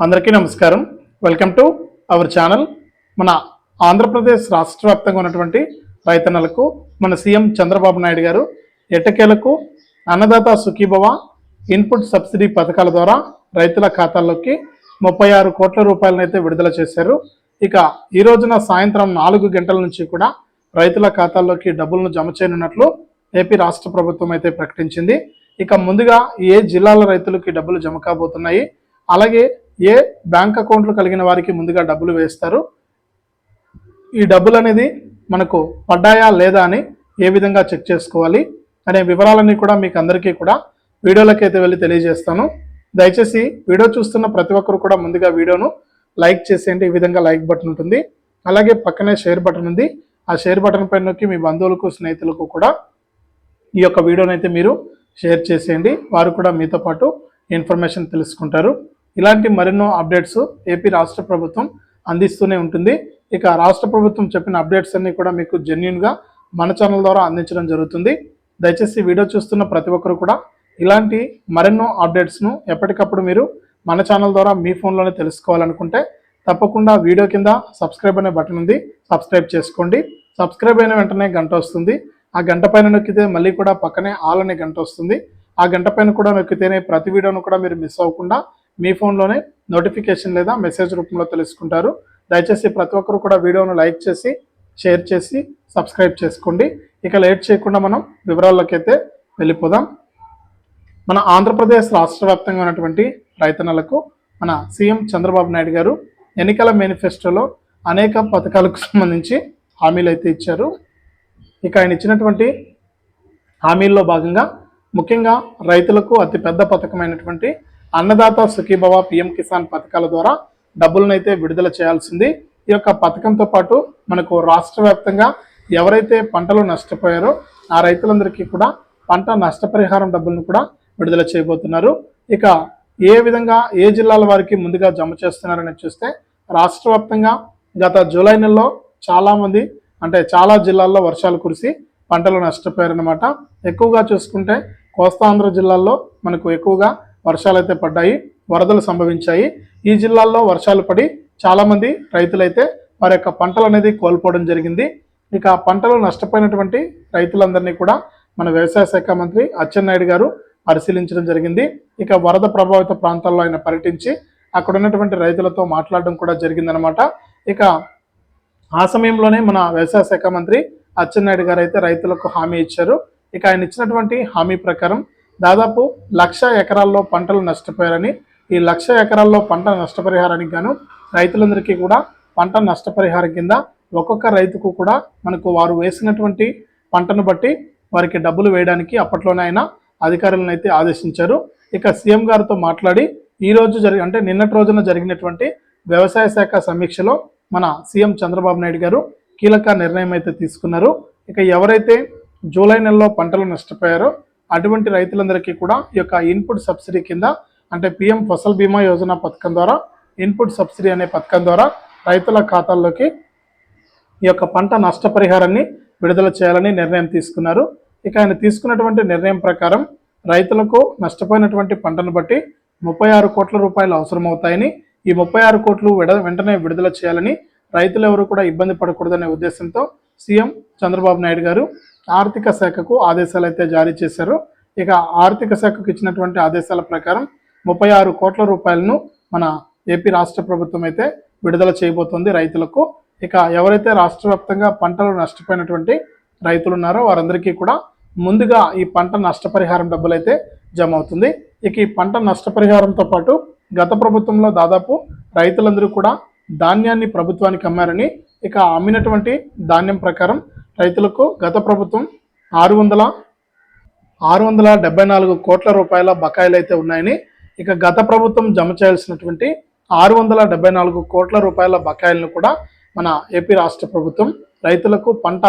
అందరికీ నమస్కారం. Welcome to our channel మన ఆంధ్రప్రదేశ్ రాష్ట్ర వ్యాప్తంగా ఉన్నటువంటి రైతన్నలకు మన సీఎం చంద్రబాబు నాయుడు గారు ఎటకేలకు అన్నదాత సుఖీభవ ఇన్పుట్ సబ్సిడీ పథకాల ద్వారా రైతుల ఖాతాల్లోకి ముప్పై ఆరు కోట్ల రూపాయలనైతే విడుదల చేశారు. ఇక ఈ రోజున సాయంత్రం నాలుగు గంటల నుంచి కూడా రైతుల ఖాతాల్లోకి డబ్బులను జమ చేయనున్నట్లు ఏపీ రాష్ట్ర ప్రభుత్వం అయితే ప్రకటించింది. ఇక ముందుగా ఏ జిల్లాల రైతులకి డబ్బులు జమ కాబోతున్నాయి? అలాగే ఏ బ్యాంక్ అకౌంట్లు కలిగిన వారికి ముందుగా డబ్బులు వేస్తారు? ఈ డబ్బులు అనేది మనకు పడ్డాయా లేదా అని ఏ విధంగా చెక్ చేసుకోవాలి? అనే వివరాలన్నీ కూడా మీకు అందరికీ కూడా వీడియోలోకి అయితే వెళ్ళి తెలియజేస్తాను. దయచేసి వీడియో చూస్తున్న ప్రతి ఒక్కరు కూడా ముందుగా వీడియోను లైక్ చేసేయండి. ఈ విధంగా లైక్ బటన్ ఉంటుంది. అలాగే పక్కనే షేర్ బటన్ ఉంది. ఆ షేర్ బటన్ పైన నొక్కి మీ బంధువులకు స్నేహితులకు కూడా ఈ యొక్క వీడియోనైతే అయితే మీరు షేర్ చేసేయండి. వారు కూడా మీతో పాటు ఇన్ఫర్మేషన్ తెలుసుకుంటారు. ఇలాంటి మరెన్నో అప్డేట్స్ ఏపీ రాష్ట్ర ప్రభుత్వం అందిస్తూనే ఉంటుంది. ఇక రాష్ట్ర ప్రభుత్వం చెప్పిన అప్డేట్స్ అన్నీ కూడా మీకు జెన్యున్గా మన ఛానల్ ద్వారా అందించడం జరుగుతుంది. దయచేసి వీడియో చూస్తున్న ప్రతి ఒక్కరు కూడా ఇలాంటి మరెన్నో అప్డేట్స్ను ఎప్పటికప్పుడు మీరు మన ఛానల్ ద్వారా మీ ఫోన్లోనే తెలుసుకోవాలనుకుంటే తప్పకుండా వీడియో కింద సబ్స్క్రైబ్ అనే బటన్ ఉంది. సబ్స్క్రైబ్ చేసుకోండి. సబ్స్క్రైబ్ అయిన వెంటనే గంట వస్తుంది. ఆ గంట పైన నొక్కితే మళ్ళీ కూడా పక్కనే ఆల్ అనే గంట వస్తుంది. ఆ గంట పైన కూడా నొక్కితేనే ప్రతి వీడియోను కూడా మీరు మిస్ అవ్వకుండా మీ ఫోన్లోనే నోటిఫికేషన్ లేదా మెసేజ్ రూపంలో తెలుసుకుంటారు. దయచేసి ప్రతి ఒక్కరు కూడా వీడియోను లైక్ చేసి షేర్ చేసి సబ్స్క్రైబ్ చేసుకోండి. ఇక లేట్ చేయకుండా మనం వివరాల్లోకి అయితే వెళ్ళిపోదాం. మన ఆంధ్రప్రదేశ్ రాష్ట్ర వ్యాప్తంగా ఉన్నటువంటి రైతన్నలకు మన సీఎం చంద్రబాబు నాయుడు గారు ఎన్నికల మేనిఫెస్టోలో అనేక పథకాలకు సంబంధించి హామీలు అయితే ఇచ్చారు. ఇక ఆయన ఇచ్చినటువంటి హామీల్లో భాగంగా ముఖ్యంగా రైతులకు అతిపెద్ద పథకమైనటువంటి అన్నదాత సుఖీభవ పిఎం కిసాన్ పథకాల ద్వారా డబ్బులను అయితే విడుదల చేయాల్సింది. ఈ యొక్క పథకంతో పాటు మనకు రాష్ట్ర వ్యాప్తంగా ఎవరైతే పంటలు నష్టపోయారో ఆ రైతులందరికీ కూడా పంట నష్టపరిహారం డబ్బులను కూడా విడుదల చేయబోతున్నారు. ఇక ఏ విధంగా ఏ జిల్లాల వారికి ముందుగా జమ చేస్తున్నారని చూస్తే రాష్ట్ర వ్యాప్తంగా గత జూలై నెలలో చాలామంది అంటే చాలా జిల్లాల్లో వర్షాలు కురిసి పంటలు నష్టపోయారనమాట ఎక్కువగా చూసుకుంటే కోస్తాంధ్ర జిల్లాల్లో మనకు ఎక్కువగా వర్షాలు అయితే పడ్డాయి వరదలు సంభవించాయి. ఈ జిల్లాల్లో వర్షాలు పడి చాలామంది రైతులైతే వారి యొక్క పంటలు అనేది కోల్పోవడం జరిగింది. ఇక పంటలు నష్టపోయినటువంటి రైతులందరినీ కూడా మన వ్యవసాయ శాఖ మంత్రి అచ్చెన్నాయుడు గారు పరిశీలించడం జరిగింది. ఇక వరద ప్రభావిత ప్రాంతాల్లో ఆయన పర్యటించి అక్కడ ఉన్నటువంటి రైతులతో మాట్లాడడం కూడా జరిగిందనమాట. ఇక ఆ సమయంలోనే మన వ్యవసాయ శాఖ మంత్రి అచ్చెన్నాయుడు గారు అయితే రైతులకు హామీ ఇచ్చారు. ఇక ఆయన ఇచ్చినటువంటి హామీ ప్రకారం దాదాపు లక్ష ఎకరాల్లో పంటలు నష్టపోయారని ఈ లక్ష ఎకరాల్లో పంట నష్టపరిహారానికి గాను రైతులందరికీ కూడా పంట నష్టపరిహారం కింద ఒక్కొక్క రైతుకు కూడా మనకు వారు వేసినటువంటి పంటను బట్టి వారికి డబ్బులు వేయడానికి అప్పట్లోనే ఆయన అధికారులను అయితే ఆదేశించారు. ఇక సీఎం గారితో మాట్లాడి ఈ రోజు జరిగి అంటే నిన్నటి రోజున జరిగినటువంటి వ్యవసాయ శాఖ సమీక్షలో మన సీఎం చంద్రబాబు నాయుడు గారు కీలక నిర్ణయం అయితే తీసుకున్నారు. ఇక ఎవరైతే జూలై నెలలో పంటలు నష్టపోయారో అటువంటి రైతులందరికీ కూడా ఈ యొక్క ఇన్పుట్ సబ్సిడీ కింద అంటే పిఎం ఫసల్ బీమా యోజన పథకం ద్వారా ఇన్పుట్ సబ్సిడీ అనే పథకం ద్వారా రైతుల ఖాతాల్లోకి ఈ యొక్క పంట నష్టపరిహారాన్ని విడుదల చేయాలని నిర్ణయం తీసుకున్నారు. ఇక ఆయన తీసుకున్నటువంటి నిర్ణయం ప్రకారం రైతులకు నష్టపోయినటువంటి పంటను బట్టి ముప్పై ఆరు కోట్ల రూపాయలు అవసరమవుతాయని ఈ ముప్పై ఆరు కోట్లు విడ వెంటనే విడుదల చేయాలని రైతులు ఎవరు కూడా ఇబ్బంది పడకూడదనే ఉద్దేశంతో సీఎం చంద్రబాబు నాయుడు గారు ఆర్థిక శాఖకు ఆదేశాలు అయితే జారీ చేశారు. ఇక ఆర్థిక శాఖకు ఇచ్చినటువంటి ఆదేశాల ప్రకారం ముప్పై ఆరు కోట్ల రూపాయలను మన ఏపీ రాష్ట్ర ప్రభుత్వం అయితే విడుదల చేయబోతోంది రైతులకు. ఇక ఎవరైతే రాష్ట్ర వ్యాప్తంగా పంటలు నష్టపోయినటువంటి రైతులు ఉన్నారో వారందరికీ కూడా ముందుగా ఈ పంట నష్టపరిహారం డబ్బులు అయితే జమ అవుతుంది ఇక ఈ పంట నష్టపరిహారంతో పాటు గత ప్రభుత్వంలో దాదాపు రైతులందరూ కూడా ధాన్యాన్ని ప్రభుత్వానికి అమ్మారని ఇక అమ్మినటువంటి ధాన్యం ప్రకారం రైతులకు గత ప్రభుత్వం ఆరు వందల ఆరు వందల డెబ్బై నాలుగు కోట్ల రూపాయల బకాయిలు అయితే ఉన్నాయని ఇక గత ప్రభుత్వం జమ చేయాల్సినటువంటి ఆరు వందల డెబ్బై నాలుగు కోట్ల రూపాయల బకాయిలను కూడా మన ఏపీ రాష్ట్ర ప్రభుత్వం రైతులకు పంట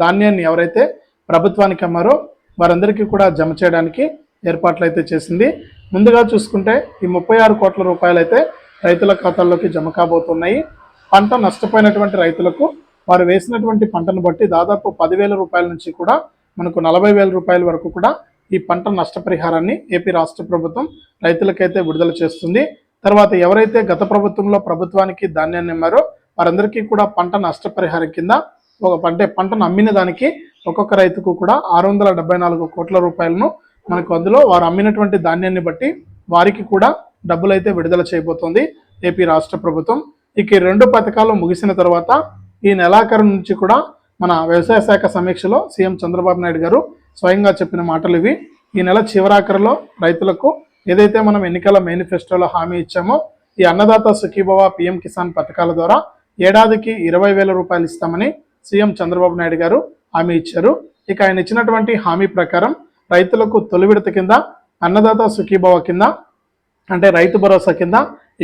ధాన్యాన్ని ఎవరైతే ప్రభుత్వానికి అమ్మారో వారందరికీ కూడా జమ చేయడానికి ఏర్పాట్లు అయితే చేసింది. ముందుగా చూసుకుంటే ఈ ముప్పై ఆరు కోట్ల రూపాయలు అయితే రైతుల ఖాతాల్లోకి జమ కాబోతున్నాయి. పంట నష్టపోయినటువంటి రైతులకు వారు వేసినటువంటి పంటను బట్టి దాదాపు పదివేల రూపాయల నుంచి కూడా మనకు నలభై వేల రూపాయల వరకు కూడా ఈ పంట నష్టపరిహారాన్ని ఏపీ రాష్ట్ర ప్రభుత్వం రైతులకైతే విడుదల చేస్తుంది. తర్వాత ఎవరైతే గత ప్రభుత్వంలో ప్రభుత్వానికి ధాన్యాన్ని ఇమ్మారో వారందరికీ కూడా పంట నష్టపరిహారం కింద ఒక అంటే పంటను అమ్మిన దానికి ఒక్కొక్క రైతుకు కూడా ఆరు వందల డెబ్బై నాలుగు కోట్ల రూపాయలను మనకు అందులో వారు అమ్మినటువంటి ధాన్యాన్ని బట్టి వారికి కూడా డబ్బులు అయితే విడుదల చేయబోతోంది ఏపీ రాష్ట్ర ప్రభుత్వం. ఇక రెండు పథకాలు ముగిసిన తర్వాత ఈ నెలాఖరు నుంచి కూడా మన వ్యవసాయ శాఖ సమీక్షలో సీఎం చంద్రబాబు నాయుడు గారు స్వయంగా చెప్పిన మాటలు ఇవి. ఈ నెల చివరాఖరులో రైతులకు ఏదైతే మనం ఎన్నికల మేనిఫెస్టోలో హామీ ఇచ్చామో ఈ అన్నదాత సుఖీభవ పిఎం కిసాన్ పథకాల ద్వారా ఏడాదికి ఇరవై వేల రూపాయలు ఇస్తామని సీఎం చంద్రబాబు నాయుడు గారు హామీ ఇచ్చారు. ఇక ఆయన ఇచ్చినటువంటి హామీ ప్రకారం రైతులకు తొలి విడత కింద అన్నదాత సుఖీభవ కింద అంటే రైతు భరోసా కింద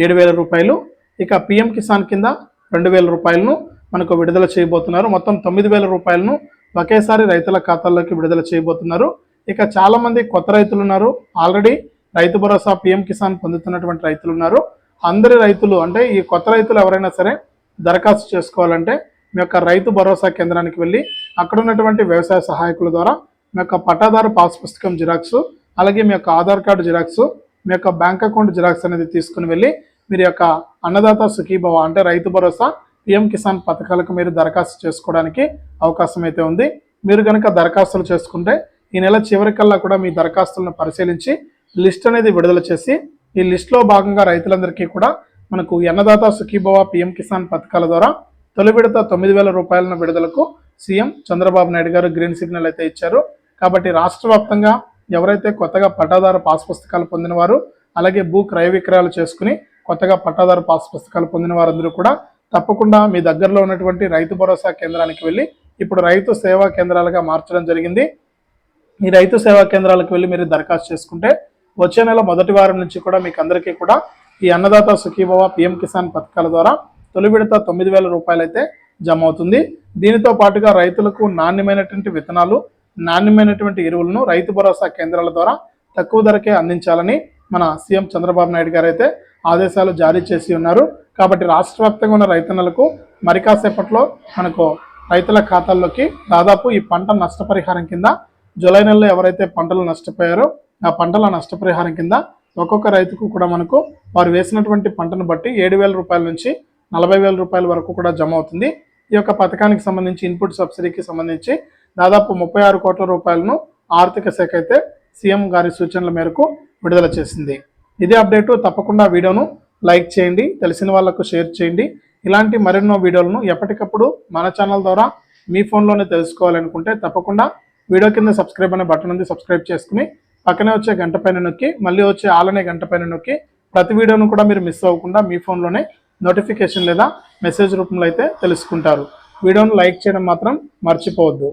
ఏడు వేల రూపాయలు ఇక పిఎం కిసాన్ కింద రెండు వేల రూపాయలను మనకు విడుదల చేయబోతున్నారు. మొత్తం తొమ్మిది వేల రూపాయలను ఒకేసారి రైతుల ఖాతాల్లోకి విడుదల చేయబోతున్నారు. ఇక చాలా మంది కొత్త రైతులు ఉన్నారు. ఆల్రెడీ రైతు భరోసా పిఎం కిసాన్ పొందుతున్నటువంటి రైతులు ఉన్నారు. అందరి రైతులు అంటే ఈ కొత్త రైతులు ఎవరైనా సరే దరఖాస్తు చేసుకోవాలంటే మీ యొక్క రైతు భరోసా కేంద్రానికి వెళ్ళి అక్కడ ఉన్నటువంటి వ్యవసాయ సహాయకుల ద్వారా మీ యొక్క పట్టాదారు పాస్ పుస్తకం జిరాక్స్ అలాగే మీ యొక్క ఆధార్ కార్డు జిరాక్స్ మీ యొక్క బ్యాంక్ అకౌంట్ జిరాక్స్ అనేది తీసుకుని వెళ్ళి మీరు యొక్క అన్నదాత సుఖీభవ అంటే రైతు భరోసా పిఎం కిసాన్ పథకాలకు మీరు దరఖాస్తు చేసుకోవడానికి అవకాశం అయితే ఉంది. మీరు కనుక దరఖాస్తులు చేసుకుంటే ఈ నెల చివరికల్లా కూడా మీ దరఖాస్తులను పరిశీలించి లిస్ట్ అనేది విడుదల చేసి ఈ లిస్ట్లో భాగంగా రైతులందరికీ కూడా మనకు అన్నదాత సుఖీభవ పిఎం కిసాన్ పథకాల ద్వారా తొలి విడత తొమ్మిది వేల రూపాయలను విడుదలకు సీఎం చంద్రబాబు నాయుడు గారు గ్రీన్ సిగ్నల్ అయితే ఇచ్చారు. కాబట్టి రాష్ట్ర వ్యాప్తంగా ఎవరైతే కొత్తగా పట్టాదారు పాస్ పుస్తకాలు పొందిన వారు అలాగే భూ క్రయ విక్రయాలు చేసుకుని కొత్తగా పట్టాదారు పాస్ పుస్తకాలు పొందిన వారందరూ కూడా తప్పకుండా మీ దగ్గరలో ఉన్నటువంటి రైతు భరోసా కేంద్రానికి వెళ్ళి ఇప్పుడు రైతు సేవా కేంద్రాలుగా మార్చడం జరిగింది. ఈ రైతు సేవా కేంద్రాలకు వెళ్ళి మీరు దరఖాస్తు చేసుకుంటే వచ్చే నెల మొదటి వారం నుంచి కూడా మీకు అందరికీ కూడా ఈ అన్నదాత సుఖీభవ పిఎం కిసాన్ పథకాల ద్వారా తొలి విడత తొమ్మిది వేల రూపాయలు అయితే జమ అవుతుంది. దీనితో పాటుగా రైతులకు నాణ్యమైనటువంటి విత్తనాలు నాణ్యమైనటువంటి ఎరువులను రైతు భరోసా కేంద్రాల ద్వారా తక్కువ ధరకే అందించాలని మన సీఎం చంద్రబాబు నాయుడు గారు అయితే ఆదేశాలు జారీ చేసి ఉన్నారు. కాబట్టి రాష్ట్ర వ్యాప్తంగా ఉన్న రైతన్నలకు మరి కాసేపట్లో మనకు రైతుల ఖాతాల్లోకి దాదాపు ఈ పంట నష్టపరిహారం కింద జూలై నెలలో ఎవరైతే పంటలు నష్టపోయారో ఆ పంటల నష్టపరిహారం కింద ఒక్కొక్క రైతుకు కూడా మనకు వారు వేసినటువంటి పంటను బట్టి ఏడు వేల రూపాయల నుంచి నలభై వేల రూపాయల వరకు కూడా జమ అవుతుంది. ఈ యొక్క పథకానికి సంబంధించి ఇన్పుట్ సబ్సిడీకి సంబంధించి దాదాపు ముప్పై ఆరు కోట్ల రూపాయలను ఆర్థిక శాఖ అయితే సీఎం గారి సూచనల మేరకు విడుదల చేసింది. ఇదే అప్డేటు తప్పకుండా వీడియోను లైక్ చేయండి తెలిసిన వాళ్ళకు షేర్ చేయండి. ఇలాంటి మరెన్నో వీడియోలను ఎప్పటికప్పుడు మన ఛానల్ ద్వారా మీ ఫోన్లోనే తెలుసుకోవాలనుకుంటే తప్పకుండా వీడియో కింద సబ్స్క్రైబ్ అనే బటన్ ఉంది సబ్స్క్రైబ్ చేసుకుని పక్కనే వచ్చే గంట పైన నొక్కి మళ్ళీ వచ్చే ఆలనే గంట పైన నొక్కి ప్రతి వీడియోను కూడా మీరు మిస్ అవ్వకుండా మీ ఫోన్లోనే నోటిఫికేషన్ లేదా మెసేజ్ రూపంలో అయితే తెలుసుకుంటారు. వీడియోను లైక్ చేయడం మాత్రం మర్చిపోవద్దు.